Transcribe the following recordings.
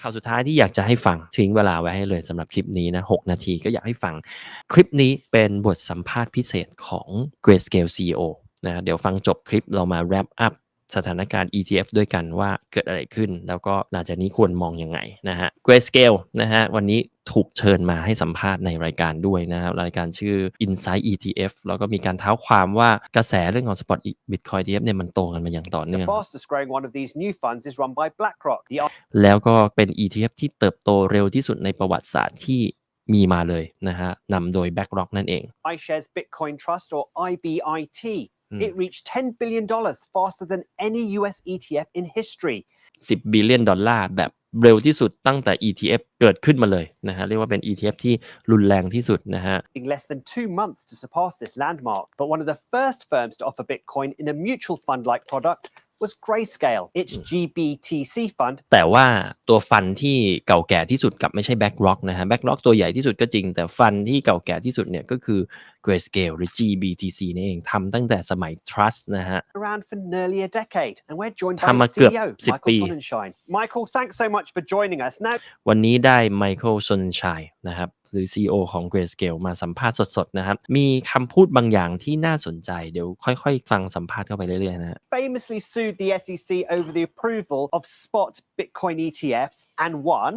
ข่าวสุดท้ายที่อยากจะให้ฟังทิ้งเวลาไว้ให้เลยสำหรับคลิปนี้นะ 6 นาทีก็อยากให้ฟัง คลิปนี้เป็นบทสัมภาษณ์พิเศษของ Grayscale CEO นะเดี๋ยวฟังจบคลิปเรามา wrap up สถานการณ์ ETF ด้วยกันว่าเกิดอะไรขึ้น แล้วก็หลังจากนี้ควรมองยังไงนะฮะ Grayscale นะฮะวันนี้ถูกเชิญมาให้สัมภาษณ์ในรายการด้วยนะครับรายการชื่อ Insight ETF แล้วก็มีการเท้าความว่ากระแสเรื่องของ Spot Bitcoin ETF เนี่ยมันโตกันมาอย่างต่อเนื่อง The fastest growing one of these new funds is run by BlackRock. The แล้วก็เป็น ETF ที่เติบโตเร็วที่สุดในประวัติศาสตร์ที่มีมาเลยนะฮะนำโดย BlackRock นั่นเอง iShares Bitcoin Trust, or IBIT. Hmm. It reached $10 billion faster than any US ETF in history. 10 บิลเลียนดอลลาร์แบบเร็วที่สุดตั้งแต่ ETF เกิดขึ้นมาเลยนะฮะเรียกว่าเป็น ETF ที่รุนแรงที่สุดนะฮะ In less than two months to surpass this landmark. But one of the first firms to offer Bitcoin in a mutual fund like product was Grayscale. Its GBTC fund แต่ว่าตัวฟันที่เก่าแก่ที่สุดกลับไม่ใช่ BlackRock นะฮะ BlackRock ตัวใหญ่ที่สุดก็จริง แต่ฟันที่เก่าแก่ที่สุดเนี่ยก็คือ Grayscale หรือ GBTC นี่เองทำตั้งแต่สมัย Trust นะฮะ around for nearly a decade. And we're joined by ทำมา the เกือบ CEO, 10 Michael ปี Sonnenschein. Michael, thanks so much for joining us. Now, วันนี้ได้ Michael Sonnenschein นะครับ หรือ CEO ของ Grayscale มาสัมภาษณ์สดๆนะครับ มีคำพูดบางอย่างที่น่าสนใจเดี๋ยวค่อยๆ ฟังสัมภาษณ์เข้าไปเรื่อยๆนะฮะ famously sued the SEC over the approval of spot Bitcoin ETFs and won.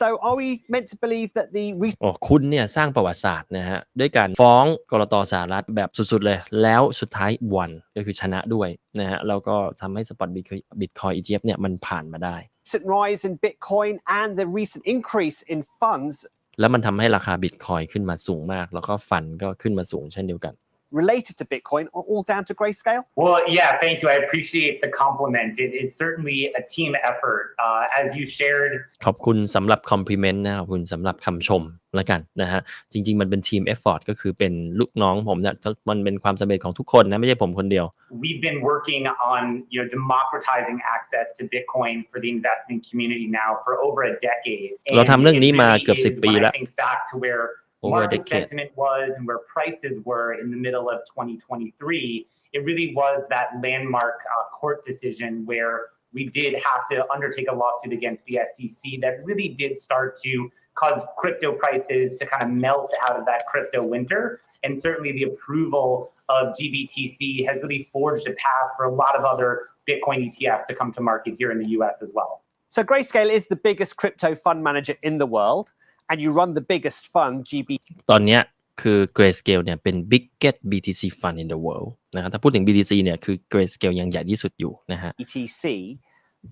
So, are we meant to believe that the โอ้คุณเนี่ยสร้างประวัติศาสตร์นะฮะด้วยการฟ้องกรตสหรัฐแบบสุดๆเลย แล้วสุดท้ายวันก็คือชนะด้วยนะฮะแล้วก็ทำให้สปอตบิตคอย ETF เนี่ยมันผ่านมาได้ recent rise in Bitcoin and the recent increase in funds แล้วมันทำให้ราคาบิตคอยขึ้นมาสูงมาก แล้วก็ฟันก็ขึ้นมาสูงเช่นเดียวกัน related to Bitcoin are all down to Grayscale? Well, yeah, thank you. I appreciate the compliment. It is certainly a team effort. Uh, as you shared, ขอบคุณสำหรับคอมพลีเมนต์นะขอบคุณสำหรับคำชมแล้วกันนะฮะจริง ๆ มันเป็นทีมเอฟฟอร์ตก็คือเป็นลูกน้องผมเนี่ยมันเป็นความสำเร็จของทุกคนนะไม่ใช่ผมคนเดียว we've been working on you know democratizing access to Bitcoin for the investment community now for over a decade. เราทำเรื่องนี้มา it really เกือบ is 10 ปี when I แล้ว think back to where Over a market decade. sentiment was and where prices were in the middle of 2023. It really was that landmark uh, court decision where we did have to undertake a lawsuit against the SEC that really did start to cause crypto prices to kind of melt out of that crypto winter. And certainly the approval of GBTC has really forged a path for a lot of other Bitcoin ETFs to come to market here in the US as well. So, Grayscale is the biggest crypto fund manager in the world, and you run the biggest fund, GB. ตอนเนี้ยคือ Grayscale เนี่ยเป็น biggest BTC fund in the world นะครับถ้าพูดถึง BTC เนี่ยคือ Grayscale ยังใหญ่ที่สุดอยู่นะฮะ ETC.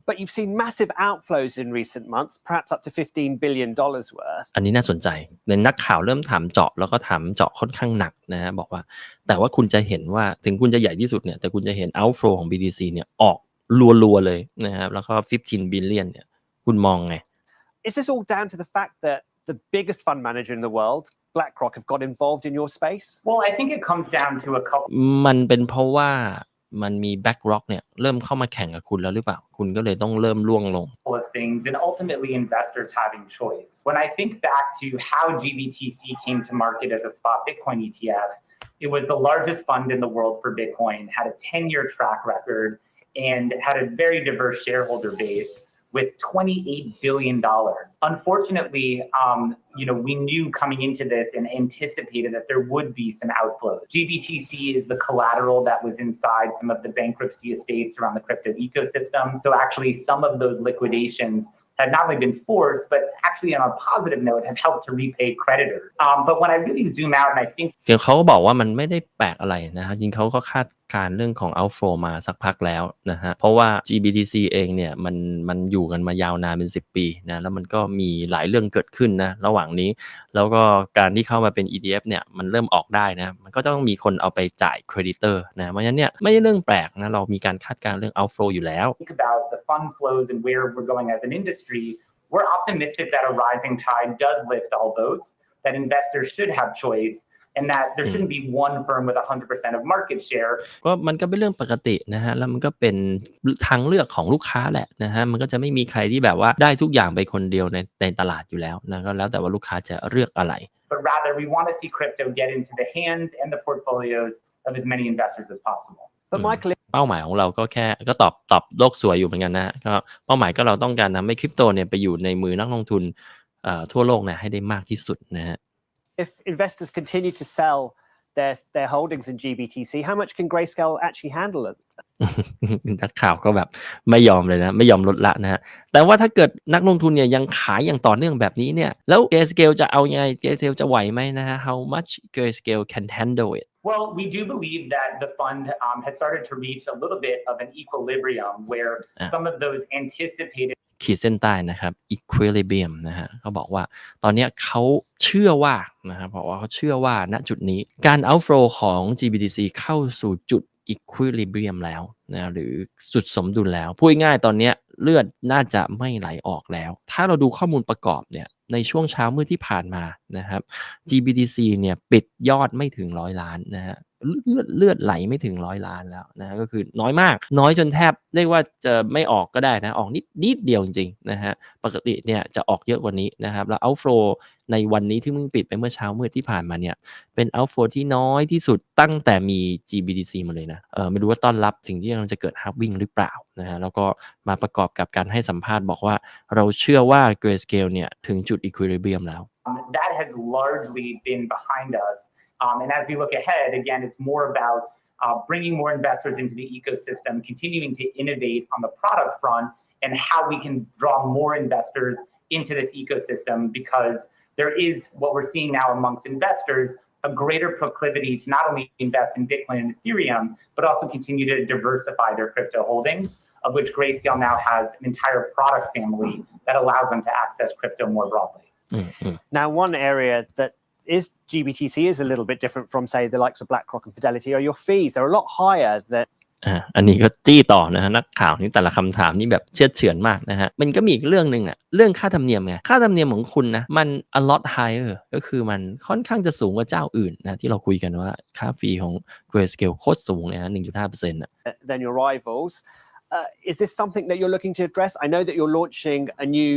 But you've seen massive outflows in recent months, perhaps up to $15 billion worth. อันนี้น่าสนใจในนักข่าวเริ่มถามเจาะแล้วก็ถามเจาะค่อนข้างหนักนะฮะบอกว่า แต่ว่าคุณจะเห็นว่าถึงคุณจะใหญ่ที่สุดเนี่ยแต่คุณจะเห็น outflow ของ BTC เนี่ยออกรัวๆเลยนะครับแล้วก็ 15 billion เนี่ยคุณมองไง Is this all down to the fact that the biggest fund manager in the world, BlackRock, have got involved in your space? Well, I think it comes down to a couple มันเป็นเพราะว่ามันมี BlackRock เนี่ยเริ่มเข้ามาแข่งกับคุณแล้วหรือเปล่า คุณก็เลยต้องเริ่มล่วงลง of things and ultimately investors having choice. When I think back to how GBTC came to market as a spot Bitcoin ETF, it was the largest fund in the world for Bitcoin, had a 10 year track record, and had a very diverse shareholder base with $28 billion. Unfortunately, um, you know, we knew coming into this and anticipated that there would be some outflows. GBTC is the collateral that was inside some of the bankruptcy estates around the crypto ecosystem. So actually some of those liquidations have not only been forced, but actually on a positive note have helped to repay creditors. Um, but when I really zoom out and I think เดี๋ยวเขาก็บอกว่ามันไม่ได้แปลกอะไรนะฮะจริงเขาก็คาด การเรื่องของ outflow มาสักพักแล้วนะฮะ เพราะว่า GBTC เองเนี่ยมันมันอยู่กันมายาวนานเป็น 10 ปีนะ แล้วมันก็มีหลายเรื่องเกิดขึ้นนะ ระหว่างนี้ แล้วก็การที่เข้ามาเป็น ETF เนี่ยมันเริ่มออกได้นะ มันก็ต้องมีคนเอาไปจ่ายเครดิตเตอร์นะ เพราะฉะนั้นเนี่ยไม่ใช่เรื่องแปลกนะ เรามีการคาดการณ์เรื่อง outflow อยู่แล้ว think about the fund flows and where we're going as an industry, we're optimistic that a rising tide does lift all boats, that investors should have choice, and that there shouldn't be one firm with 100% of market share. ก็มันก็เป็นเรื่องปกตินะฮะแล้วมันก็เป็นทางเลือกของลูกค้าแหละนะฮะมันก็จะไม่มีใครที่แบบว่าได้ทุกอย่างไปคนเดียวในในตลาดอยู่แล้วนะก็แล้วแต่ว่าลูกค้าจะเลือกอะไร But rather, we want to see crypto get into the hands and the portfolios of as many investors as possible. But Mm. Michael, เป้าหมายของเราก็แค่ก็ตอบตอบโลกสวยอยู่เหมือนกันนะฮะก็เป้าหมายก็เราต้องการทำให้คริปโตเนี่ยไปอยู่ในมือนักลงทุนเอ่อทั่วโลกเนี่ยให้ได้มากที่สุดนะฮะ if investors continue to sell their their holdings in GBTC, how much can Grayscale actually handle it? นักข่าวก็แบบไม่ยอมเลยนะ ไม่ยอมลดละนะฮะแต่ว่าถ้าเกิดนักลงทุนเนี่ยยังขายอย่างต่อเนื่องแบบนี้เนี่ย แล้ว Grayscale จะเอายังไง Grayscale จะไหวไหมนะฮะ How much Grayscale can handle it Well, we do believe that the fund um, has started to reach a little bit of an equilibrium where Ah. some of those anticipated ขีดเส้นใต้นะครับ equilibrium นะฮะเขาบอกว่าตอนนี้เขาเชื่อว่านะครับบอกว่าเขาเชื่อว่าณจุดนี้การ outflow ของ GBTC เข้าสู่จุด equilibrium แล้วนะหรือจุดสมดุลแล้ว พูดง่ายตอนนี้เลือดน่าจะไม่ไหลออกแล้ว ถ้าเราดูข้อมูลประกอบเนี่ยในช่วงเช้ามืดที่ผ่านมา นะครับ GBTC เนี่ยปิดยอดไม่ถึงร้อยล้านนะฮะเลือดเลือดไหลไม่ถึงร้อยล้านแล้วนะก็คือน้อยมาก น้อยจนแทบเรียกว่าจะไม่ออกก็ได้นะออกนิดนิดเดียวจริงๆนะฮะปกติเนี่ยจะออกเยอะกว่านี้นะครับ แล้ว outflow ในวันนี้ที่เพิ่งปิดไปเมื่อเช้ามืดที่ผ่านมาเนี่ยเป็น outflow ที่น้อยที่สุดตั้งแต่มี GBTC มาเลยนะเออไม่รู้ว่าต้อนรับสิ่งที่กำลังจะเกิด halving หรือเปล่านะฮะแล้วก็มาประกอบกับการให้สัมภาษณ์บอกว่า เราเชื่อว่า Grayscale เนี่ยถึงจุด equilibrium แล้ว um, that has largely been behind us. Um, and as we look ahead, again, it's more about uh, bringing more investors into the ecosystem, continuing to innovate on the product front, and how we can draw more investors into this ecosystem because there is what we're seeing now amongst investors a greater proclivity to not only invest in Bitcoin and Ethereum, but also continue to diversify their crypto holdings, of which Grayscale now has an entire product family that allows them to access crypto more broadly. อืมอืม Now, one area that is GBTC is a little bit different from, say, the likes of BlackRock and Fidelity are your fees. They're a lot higher than อ่าอันนี้ก็จี้ต่อนะฮะนักข่าวนี่แต่ละคำถามนี่แบบเชื่อดเฉือนมากนะฮะมันก็มีอีกเรื่องหนึ่งอะเรื่องค่าธรรมเนียมไงค่าธรรมเนียมของคุณนะมัน a lot higher ก็คือมันค่อนข้างจะสูงกว่าเจ้าอื่นนะที่เราคุยกันว่าค่าฟรีของ Grayscale โคตรสูงเลยนะ1.5%นะ than your rivals. Uh, is this something that you're looking to address? I know that you're launching a new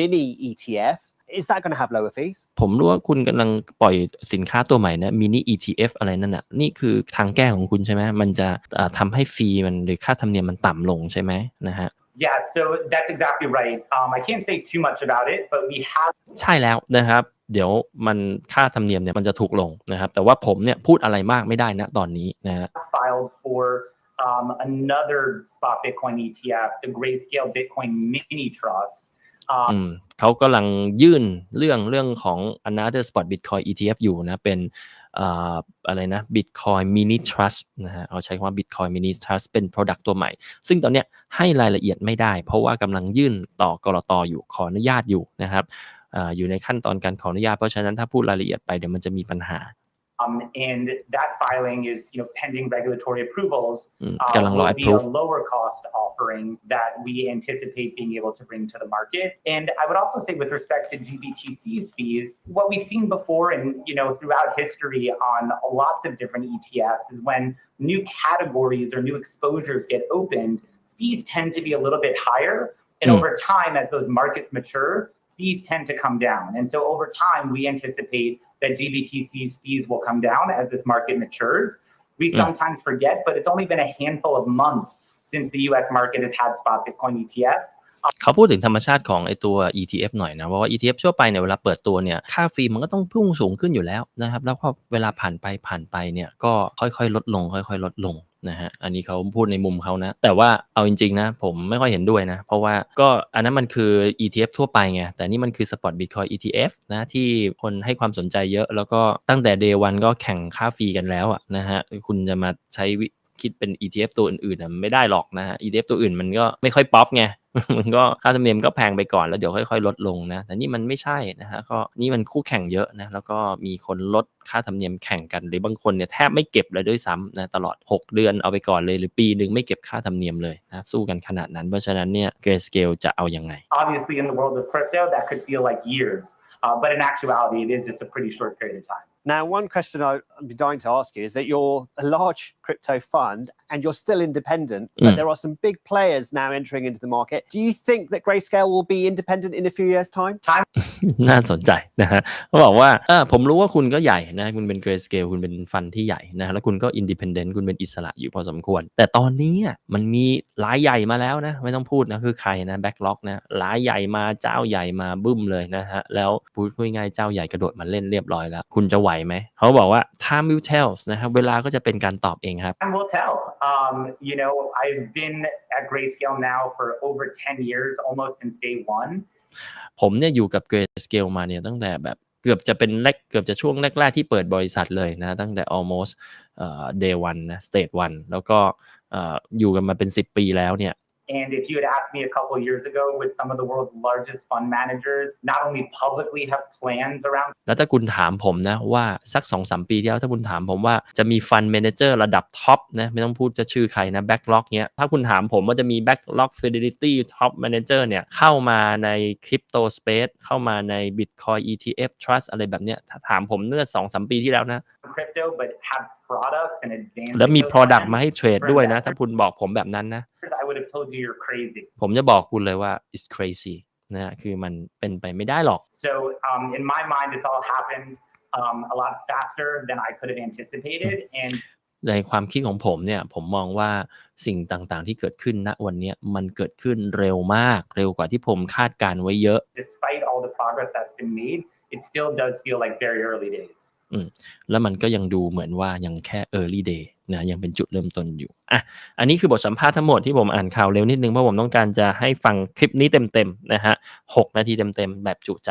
mini ETF. Is that going to have lower fees? ผมรู้ว่าคุณกำลังปล่อยสินค้าตัวใหม่นะ mini ETF อะไรนั่นน่ะนี่คือทางแก้ของคุณใช่ไหมมันจะเอ่อทำให้ฟรีมันหรือค่าธรรมเนียมมันต่ำลงใช่ไหมนะฮะ Yeah, so that's exactly right. Um, I can't say too much about it, but we have ใช่แล้วนะครับเดี๋ยวมันค่าธรรมเนียมเนี่ยมันจะถูกลงนะครับแต่ว่าผมเนี่ยพูดอะไรมากไม่ได้นะตอนนี้นะฮะ filed for um, another spot Bitcoin ETF, the Grayscale Bitcoin Mini Trust. อื Um, ม เขากำลังยื่นเรื่องเรื่องของ another spot bitcoin ETF อยู่นะเป็นอะไรนะ bitcoin mini trust นะฮะเอาใช้คำว่า bitcoin mini trust เป็น product ตัวใหม่ ซึ่งตอนเนี้ยให้รายละเอียดไม่ได้ เพราะว่ากำลังยื่นต่อกรตอยู่ขออนุญาตอยู่นะครับอยู่ในขั้นตอนการขออนุญาตเพราะฉะนั้นถ้าพูดรายละเอียดไปเดี๋ยวมันจะมีปัญหา Um, and that filing is, you know, pending regulatory approvals. Um, mm, uh, will be a lower cost offering that we anticipate being able to bring to the market. And I would also say, with respect to GBTC's fees, what we've seen before and you know throughout history on lots of different ETFs is when new categories or new exposures get opened, fees tend to be a little bit higher. And mm. over time, as those markets mature, fees tend to come down. And so over time, we anticipate that GBTC's fees will come down as this market matures. We Mm. sometimes forget, but it's only been a handful of months since the US market has had spot Bitcoin E ETFs. เขาพูดถึงธรรมชาติของไอตัว ETF หน่อยนะเพราะว่า ETF ทั่วไปเนี่ยเวลาเปิดตัวเนี่ยค่าฟรีมันก็ต้องพุ่งสูงขึ้นอยู่แล้วนะครับแล้วพอเวลาผ่านไปผ่านไปเนี่ยก็ค่อยๆ ลดลง ค่อย ๆ ลดลง นะฮะอันนี้เขาพูดในมุมเขานะ แต่ว่าเอาจริงๆนะ ผมไม่ค่อยเห็นด้วยนะ เพราะว่าก็อันนั้นมันคือ ETF ทั่วไปไง แต่นี่มันคือ Spot Bitcoin ETF นะที่คนให้ความสนใจเยอะ แล้วก็ตั้งแต่ Day 1ก็แข่งค่าฟรีกันแล้วอะนะฮะคุณจะมาใช้ คิดเป็น ETF ตัวอื่นๆนะไม่ได้หรอกนะฮะ ETF ตัวอื่นมันก็ไม่ค่อยป๊อปไงมันก็ค่าธรรมเนียมก็แพงไปก่อนแล้วเดี๋ยวค่อยๆ ลดลงนะ แต่นี่มันไม่ใช่นะฮะก็นี่มันคู่แข่งเยอะนะแล้วก็มีคนลดค่าธรรมเนียมแข่งกันหรือบางคนเนี่ยแทบไม่เก็บเลยด้วยซ้ำนะตลอด 6 เดือนเอาไปก่อนเลยหรือปีหนึ่งไม่เก็บค่าธรรมเนียมเลยนะสู้กันขนาดนั้นเพราะฉะนั้นเนี่ย Grayscale จะเอายังไง Obviously, in the world of crypto, that could feel like years. Uh, but in actuality, it is just a pretty short period of time. Now, one question I- I'd be dying to ask you is that you're a large crypto fund and you're still independent, but Mm. there are some big players now entering into the market. Do you think that Grayscale will be independent in a few years' time? น่าสนใจนะฮะเขาบอกว่าเออผมรู้ว่าคุณก็ใหญ่นะคุณเป็นเกรสเกลคุณเป็นฟันที่ใหญ่นะแล้วคุณก็อินดิพ n เดนต์คุณเป็นอิสระอยู่พอสมควร แต่ตอนนี้อะมันมีรายใหญ่มาแล้วนะไม่ต้องพูดนะคือใครนะแบ็กล็อกนะรายใหญ่มาเจ้าใหญ่มาบึ้มเลยนะฮะแล้วพูดพูดง่ายๆเจ้าใหญ่กระโดดมาเล่นเรียบร้อยแล้ว คุณจะไหวไหมเขาบอกว่า time will tell นะครับเวลาก็จะเป็นการตอบเองครับ Time will tell. Um, you know, I've been at Grayscale now for over 10 years, almost since day one. ผมเนี่ยอยู่กับ Grayscale มาเนี่ยตั้งแต่แบบเกือบจะเป็นแรกเกือบจะช่วงแรก ๆ ที่เปิดบริษัทเลยนะ ตั้งแต่ almost เอ่อ day one นะ stage one แล้วก็เอ่ออยู่กันมาเป็น 10 ปีแล้วเนี่ย And if you had asked me a couple of years ago, would some of the world's largest fund managers not only publicly have plans around แล้วถ้าคุณถามผมนะว่าสัก2-3ปีที่แล้วถ้าคุณถามผมว่าจะมีฟัน d ม a เจอร์ระดับท็อปนะไม่ต้องพูดจะชื่อใครนะแบ็กล็อกเนี้ยถ้าคุณถามผมว่าจะมีแบ็กล็อก Fidelity Top Manager เนี่ยเข้ามาใน Crypto Space เข้ามาใน Bitcoin ETF Trust อะไรแบบเนี้ยถ้าถามผมเมื่อ2-3ปีที่แล้วนะ crypto, but have products and advanced แล้วมี Product มาให้เทรดด้วยนะ ถ้าคุณบอกผมแบบนั้นนะ I would have told you you're crazy. ผมจะบอกคุณเลยว่า it's crazy นะฮะคือมันเป็นไปไม่ได้หรอก So um, in my mind, it's all happened um, a lot faster than I could have anticipated. And ในความคิดของผมเนี่ย ผมมองว่าสิ่งต่างๆ ที่เกิดขึ้นณวันเนี้ยมันเกิดขึ้นเร็วมาก เร็วกว่าที่ผมคาดการไว้เยอะ despite all the progress that's been made, it still does feel like very early days. แล้วมันก็ยังดูเหมือนว่ายังแค่ early day นะยังเป็นจุดเริ่มต้นอยู่อะอันนี้คือบทสัมภาษณ์ทั้งหมดที่ผมอ่านข่าวเร็วนิดนึงเพราะผมต้องการจะให้ฟังคลิปนี้เต็มๆนะฮะหกนาทีเต็มๆแบบจุใจ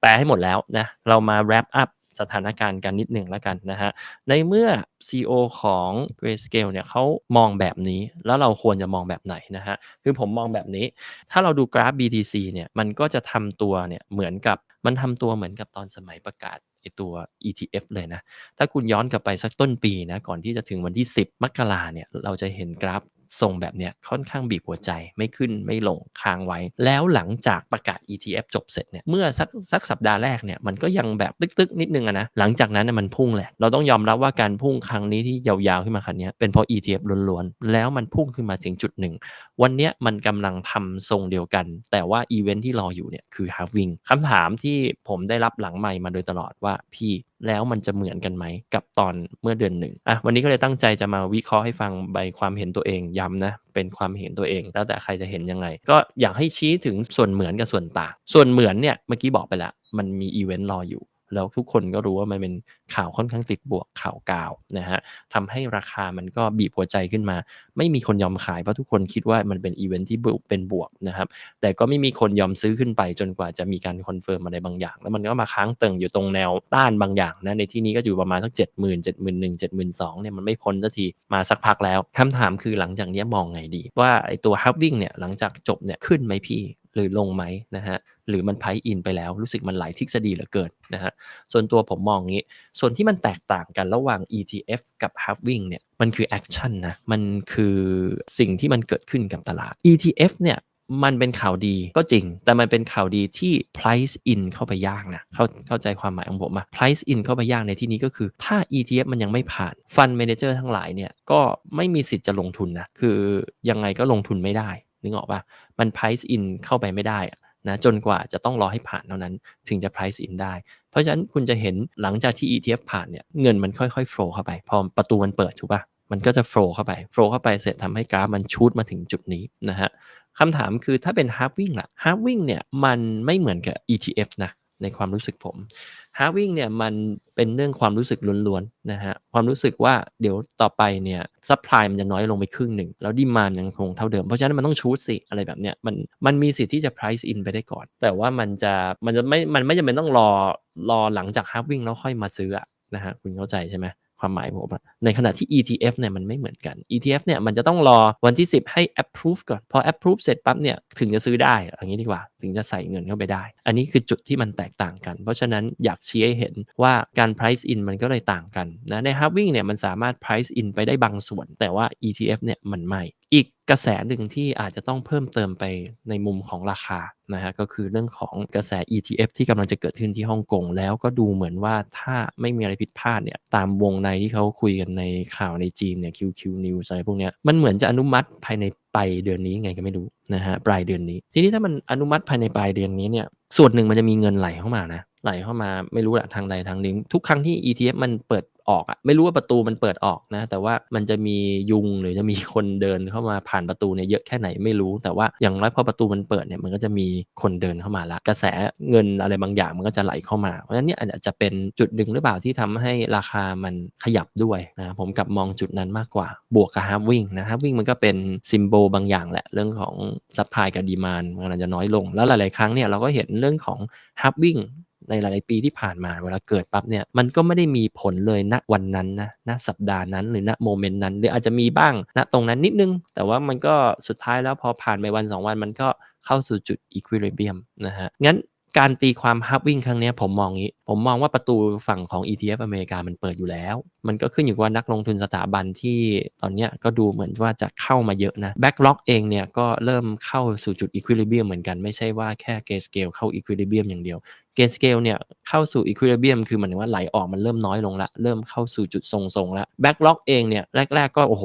แปลให้หมดแล้วนะเรามา wrap up สถานการณ์กันนิดหนึ่งแล้วกันนะฮะ ในเมื่อ CEO ของ Grayscale เนี่ยเขามองแบบนี้ แล้วเราควรจะมองแบบไหนนะฮะ คือผมมองแบบนี้ ถ้าเราดูกราฟ BTC เนี่ย มันก็จะทำตัวเนี่ยเหมือนกับ มันทำตัวเหมือนกับตอนสมัยประกาศไอตัว ETF เลยนะ ถ้าคุณย้อนกลับไปสักต้นปีนะ ก่อนที่จะถึงวันที่ 10 มกราเนี่ย เราจะเห็นกราฟ ทรงแบบเนี้ยค่อนข้างบีบหัวใจไม่ขึ้นไม่ลงค้างไว้ แล้วหลังจากประกาศ ETF จบเสร็จเนี่ยเมื่อสักสักสัปดาห์แรกเนี่ยมันก็ยังแบบตึกๆนิดนึงอะนะหลังจากนั้นน่ะมันพุ่งแหละเราต้องยอมรับว่าการพุ่งครั้งนี้ที่ยาวๆขึ้นมาครั้งนี้เป็นเพราะ ETF ล้วนๆแล้วมันพุ่งขึ้นมาถึงจุดหนึ่งวันเนี้ยมันกำลังทำทรงเดียวกัน แต่ว่าอีเวนท์ที่รออยู่เนี่ยคือ halving คำถามที่ผมได้รับหลังใหม่มาโดยตลอดว่าพี่แล้วมันจะเหมือนกันไหมกับตอนเมื่อเดือนหนึ่งอะวันนี้ก็เลยตั้งใจจะมาวิเคราะห์ให้ฟังใบความเห็นตัวเองย้ำนะเป็นความเห็นตัวเอง แล้วแต่ใครจะเห็นยังไง ก็อยากให้ชี้ถึงส่วนเหมือนกับส่วนต่าง ส่วนเหมือนเนี่ยเมื่อกี้บอกไปแล้วมันมีอีเวนต์รออยู่ แล้วทุกคนก็รู้ว่ามันเป็นข่าวค่อนข้างติดบวกข่าวกาวนะฮะทำให้ราคามันก็บีบหัวใจขึ้นมา ไม่มีคนยอมขายเพราะทุกคนคิดว่ามันเป็นอีเวนท์ที่เป็นบวกนะครับแต่ก็ไม่มีคนยอมซื้อขึ้นไปจนกว่าจะมีการคอนเฟิร์มอะไรบางอย่าง แล้วมันก็มาค้างเติ่งอยู่ตรงแนวต้านบางอย่างนะในที่นี้ก็อยู่ประมาณสักเจ็ดหมื่นเจ็ดหมื่นหนึ่งเจ็ดหมื่นสองเนี่ยมันไม่พ้นสักทีมาสักพักแล้วคำถามคือหลังจากนี้มองไงดี ว่าไอตัว halving เนี่ยหลังจากจบเนี่ยขึ้นไหมพี่หรือลงไหมนะฮะ หรือมันไพอินไปแล้วรู้สึกมันหลายทฤษฎีเหลือเกินนะฮะส่วนตัวผมมองงี้ ส่วนที่มันแตกต่างกันระหว่าง ETF กับ halving เนี่ยมันคือ action นะมันคือสิ่งที่มันเกิดขึ้นกับตลาด ETF เนี่ยมันเป็นข่าวดีก็จริง แต่มันเป็นข่าวดีที่ price in เข้าไปยากนะ เข้าเข้าใจความหมายของผมอะ price in เข้าไปยากในที่นี้ก็คือ ถ้า ETF มันยังไม่ผ่าน fund manager ทั้งหลายเนี่ย ก็ไม่มีสิทธิ์จะลงทุนนะ คือยังไงก็ลงทุนไม่ได้ นึกออกปะมัน price in เข้าไปไม่ได้อะ นะจนกว่าจะต้องรอให้ผ่านเท่านั้น ถึงจะ price in ได้ เพราะฉะนั้นคุณจะเห็นหลังจากที่ ETF ผ่านเนี่ยเงินมันค่อยๆ flow เข้าไป พอประตูมันเปิดถูกปะมันก็จะ flow เข้าไป flow เข้าไปเสร็จทำให้กราฟมันชูดมาถึงจุดนี้นะฮะคำถามคือถ้าเป็น halving ล่ะ halving เนี่ยมันไม่เหมือนกับ ETF นะ ในความรู้สึกผมฮาร์วิ้งเนี่ยมันเป็นเรื่องความรู้สึกล้วนๆนะฮะความรู้สึกว่าเดี๋ยวต่อไปเนี่ยซัพพลายมันจะน้อยลงไปครึ่งหนึ่ง แล้วดีมานยังคงเท่าเดิม เพราะฉะนั้นมันต้องชูดสิอะไรแบบเนี้ยมันมันมีสิทธิ์ที่จะ price in ไปได้ก่อน แต่ว่ามันจะมันจะไม่มันไม่จำเป็นต้องรอรอหลังจากฮาร์วิ้งแล้วค่อยมาซื้ออะนะฮะคุณเข้าใจใช่ไหม ความหมายผมอะในขณะที่ ETF เนี่ยมันไม่เหมือนกัน ETF เนี่ยมันจะต้องรอวันที่ 10 ให้ approve ก่อน พอ approve เสร็จปั๊บเนี่ยถึงจะซื้อได้อย่างนี้ดีกว่า ถึงจะใส่เงินเข้าไปได้ อันนี้คือจุดที่มันแตกต่างกัน เพราะฉะนั้นอยากชี้ให้เห็นว่าการ price in มันก็เลยต่างกันนะใน halving เนี่ยมันสามารถ price in ไปได้บางส่วน แต่ว่า ETF เนี่ยมันไม่อีก กระแสหนึ่งที่อาจจะต้องเพิ่มเติมไปในมุมของราคานะฮะก็คือเรื่องของกระแส ETF ที่กำลังจะเกิดขึ้นที่ฮ่องกงแล้วก็ดูเหมือนว่าถ้าไม่มีอะไรผิดพลาดเนี่ยตามวงในที่เขาคุยกันในข่าวในจีนเนี่ย QQ News อะไรพวกเนี้ยมันเหมือนจะอนุมัติภายในปลายเดือนนี้ไงก็ไม่รู้นะฮะปลายเดือนนี้ ทีนี้ถ้ามันอนุมัติภายในปลายเดือนนี้เนี่ยส่วนหนึ่งมันจะมีเงินไหลเข้ามานะไหลเข้ามาไม่รู้แหละทางใดทางหนึ่งทุกครั้งที่ ETF มันเปิด ออกอะไม่รู้ว่าประตูมันเปิดออกนะ แต่ว่ามันจะมียุงหรือจะมีคนเดินเข้ามาผ่านประตูเนี่ยเยอะแค่ไหนไม่รู้ แต่ว่าอย่างน้อยพอประตูมันเปิดเนี่ยมันก็จะมีคนเดินเข้ามาละกระแสเงินอะไรบางอย่างมันก็จะไหลเข้ามา เพราะฉะนั้นเนี่ยอาจจะเป็นจุดดึงหรือเปล่าที่ทำให้ราคามันขยับด้วยนะผมกลับมองจุดนั้นมากกว่า บวกกับฮาร์วิ่งนะฮาร์วิ่งมันก็เป็นซิมโบลบางอย่างแหละเรื่องของซัพพลายกับดีมานมันกำลังจะน้อยลง แล้วหลาย ๆ ครั้งเนี่ยเราก็เห็นเรื่องของฮาร์วิ่ง ในหลาย ๆ ปีที่ผ่านมาเวลาเกิดปั๊บเนี่ยมันก็ไม่ได้มีผลเลยณวันนั้นนะณสัปดาห์นั้นหรือณโมเมนต์นั้น หรืออาจจะมีบ้างณตรงนั้นนิดนึง แต่ว่ามันก็สุดท้ายแล้วพอผ่านไปวัน 2 วันมันก็เข้าสู่จุดอีควิลิเบียมนะฮะงั้นการตีความฮับวิ่งครั้งนี้ผมมองงี้ ผมมองว่าประตูฝั่งของ ETF อเมริกามันเปิดอยู่แล้ว มันก็ขึ้นอยู่ว่านักลงทุนสถาบันที่ตอนนี้ก็ดูเหมือนว่าจะเข้ามาเยอะนะแบ็กล็อกเองเนี่ยก็เริ่มเข้าสู่จุดอีควิลิเบียมเหมือนกัน ไม่ใช่ว่าแค่เกสเกลเข้าอีควิลิเบียมอย่างเดียวเกสเกลเนี่ยเข้าสู่อีควิลิเบียมคือหมายถึงว่าไหลออกมันเริ่มน้อยลงละ เริ่มเข้าสู่จุดทรงๆแล้วแบ็กล็อกเองเนี่ยแรก ๆ ก็โอ้โห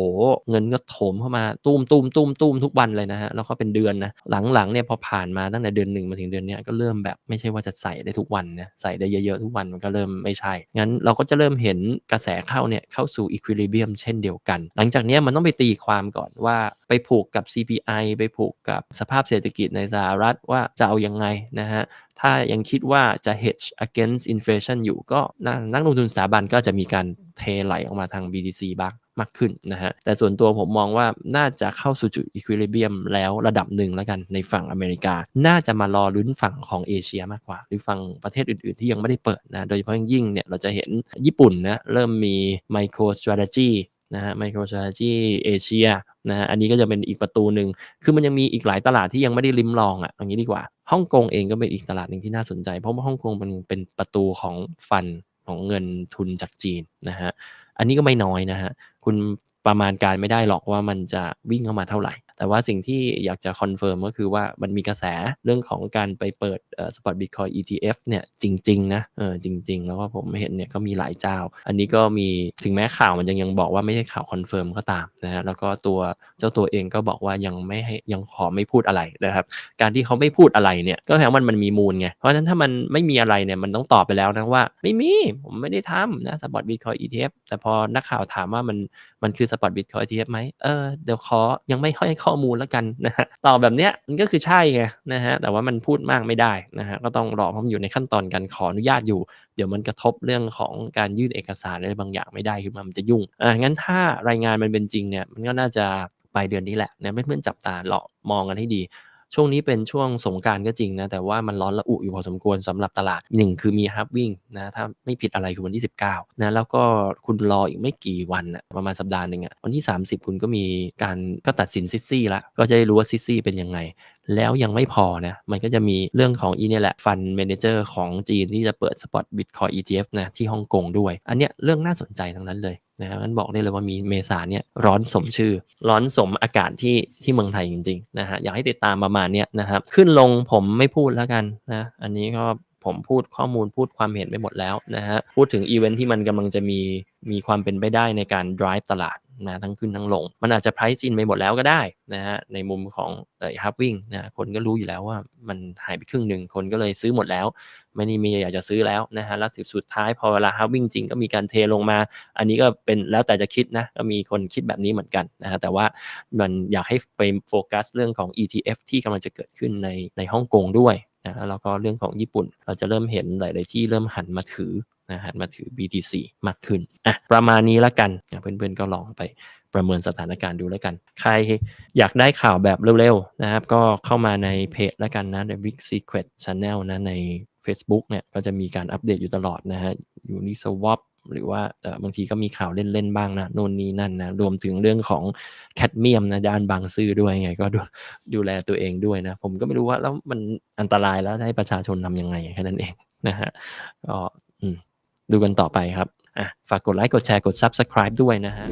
เงินก็โถมเข้ามาตูมตูมตูมตูมทุกวันเลยนะฮะแล้วก็เป็นเดือนนะหลังๆเนี่ยพอผ่านมาตั้งแต่เดือนหนึ่งมาถึงเดือนเนี้ยก็เริ่มแบบไม่ใช่ว่าจะใส่ได้ทุกวันนะใส่ได้เยอะๆทุกวันมันก็เริ่มไม่ใช่ งั้นเราก็จะเริ่มเห็นกระแสเข้าเนี่ยเข้าสู่อีควิลิเบียมเช่นเดียวกัน หลังจากนี้มันต้องไปตีความก่อนว่าไปผูกกับ CPI ไปผูกกับสภาพเศรษฐกิจในสหรัฐว่าจะเอายังไงนะฮะถ้ายังคิดว่าจะ hedge against inflation อยู่ก็นักนักลงทุนสถาบันก็จะมีการเทไหลออกมาทาง BTC บ้าง มากขึ้นนะฮะแต่ส่วนตัวผมมองว่าน่าจะเข้าสู่จุด equilibrium แล้วระดับหนึ่งแล้วกันในฝั่งอเมริกา น่าจะมารอลุ้นฝั่งของเอเชียมากกว่า หรือฝั่งประเทศอื่นๆ ที่ยังไม่ได้เปิดนะโดยเฉพาะยิ่งเนี่ยเราจะเห็นญี่ปุ่นนะเริ่มมี micro strategy นะฮะ micro strategy เอเชียนะฮะอันนี้ก็จะเป็นอีกประตูหนึ่ง คือมันยังมีอีกหลายตลาดที่ยังไม่ได้ลิ้มลองอะอย่างนี้ดีกว่า ฮ่องกงเองก็เป็นอีกตลาดหนึ่งที่น่าสนใจ เพราะว่าฮ่องกงมันเป็นประตูของฟันของเงินทุนจากจีนนะฮะ อันนี้ก็ไม่น้อยนะฮะ คุณประมาณการไม่ได้หรอกว่ามันจะวิ่งเข้ามาเท่าไหร่ แต่ว่าสิ่งที่อยากจะคอนเฟิร์มก็คือว่ามันมีกระแสเรื่องของการไปเปิดเอ่อ spot bitcoin ETF เนี่ยจริงๆนะเออจริง ๆ แล้วก็ผมเห็นเนี่ยก็มีหลายเจ้า อันนี้ก็มีถึงแม้ข่าวมันยังยังบอกว่าไม่ใช่ข่าวคอนเฟิร์มก็ตามนะฮะแล้วก็ตัวเจ้าตัวเองก็บอกว่ายังไม่ให้ยังขอไม่พูดอะไรนะครับการที่เขาไม่พูดอะไรเนี่ยก็แสดงว่ามันมันมีมูลไงเพราะฉะนั้นถ้ามันไม่มีอะไรเนี่ยมันต้องตอบไปแล้วนะว่า ไม่มีผมไม่ได้ทำนะสปอตบิตคอย ETF แต่พอนักข่าวถามว่ามันมันคือสปอตบิตคอย ETF ไหมเออเดี๋ยวขอยังไม่ให้ข้อมูลแล้วกันนะฮะตอบแบบเนี้ยมันก็คือใช่ไงนะฮะแต่ว่ามันพูดมากไม่ได้นะฮะก็ต้องรอเพราะมันอยู่ในขั้นตอนการขออนุญาตอยู่ เดี๋ยวมันกระทบเรื่องของการยื่นเอกสารอะไรบางอย่างไม่ได้คือมามันจะยุ่งอ่างั้นถ้ารายงานมันเป็นจริงเนี่ยมันก็น่าจะปลายเดือนนี้แหละนะเพื่อนๆจับตาเลาะมองกันให้ดี ช่วงนี้เป็นช่วงสงการก็จริงนะแต่ว่ามันร้อนระอุอยู่พอสมควรสำหรับตลาดหนึ่งคือมีฮับวิ่งนะถ้าไม่ผิดอะไรคือวันที่ 19นะแล้วก็คุณรออีกไม่กี่วันอะประมาณสัปดาห์หนึ่งอะวันที่ 30 คุณก็มีการก็ตัดสินซิซี่ละก็จะได้รู้ว่าซิซี่เป็นยังไงแล้วยังไม่พอนะ มันก็จะมีเรื่องของอีเนี่ยแหละฟันเมนเจอร์ของจีนที่จะเปิดสปอตบิตคอย ETF นะที่ฮ่องกงด้วย อันเนี้ยเรื่องน่าสนใจทั้งนั้นเลยนะครับงั้นบอกได้เลยว่ามีเมษาเนี่ยร้อนสมชื่อ ร้อนสมอากาศที่ที่เมืองไทยจริงๆนะฮะอยากให้ติดตามประมาณเนี้ยนะครับขึ้นลงผมไม่พูดแล้วกันนะอันนี้ก็ผมพูดข้อมูลพูดความเห็นไปหมดแล้วนะฮะพูดถึงอีเวนท์ที่มันกำลังจะมีมีความเป็นไปได้ในการ drive ตลาด นะทั้งขึ้นทั้งลง มันอาจจะ price in ไปหมดแล้วก็ได้นะฮะในมุมของเอ่อ halving นะคนก็รู้อยู่แล้วว่ามันหายไปครึ่งหนึ่งคนก็เลยซื้อหมดแล้ว ไม่ได้มีอยากจะซื้อแล้วนะฮะแล้วสุดท้ายพอเวลา halving จริงก็มีการเทลงมา อันนี้ก็เป็นแล้วแต่จะคิดนะก็มีคนคิดแบบนี้เหมือนกันนะฮะแต่ว่ามันอยากให้ไปโฟกัสเรื่องของ ETF ที่กำลังจะเกิดขึ้นในในฮ่องกงด้วยนะฮะแล้วก็เรื่องของญี่ปุ่นเราจะเริ่มเห็นหลาย ๆ ที่เริ่มหันมาถือ นะฮะมาถือ BTC มากขึ้นอะประมาณนี้ละกันเพื่อนๆก็ลองไปประเมินสถานการณ์ดูแล้วกัน ใครอยากได้ข่าวแบบเร็วๆนะครับ ก็เข้ามาในเพจแล้วกันนะ The Big Secret Channel นะใน Facebook เนี่ยก็จะมีการอัปเดตอยู่ตลอดนะฮะอยู่นี่สวอปหรือว่าบางทีก็มีข่าวเล่น ๆ บ้างนะโน่นนี่นั่นนะ รวมถึงเรื่องของแคดเมียมนะด้านบางซื่อด้วยไง ก็ดูดูแลตัวเองด้วยนะ ผมก็ไม่รู้ว่าแล้วมันอันตรายแล้วให้ประชาชนทำยังไงแค่นั้นเองนะฮะก็ ดูกันต่อไปครับอะฝากกดไลค์กดแชร์กด Subscribe ด้วยนะฮะ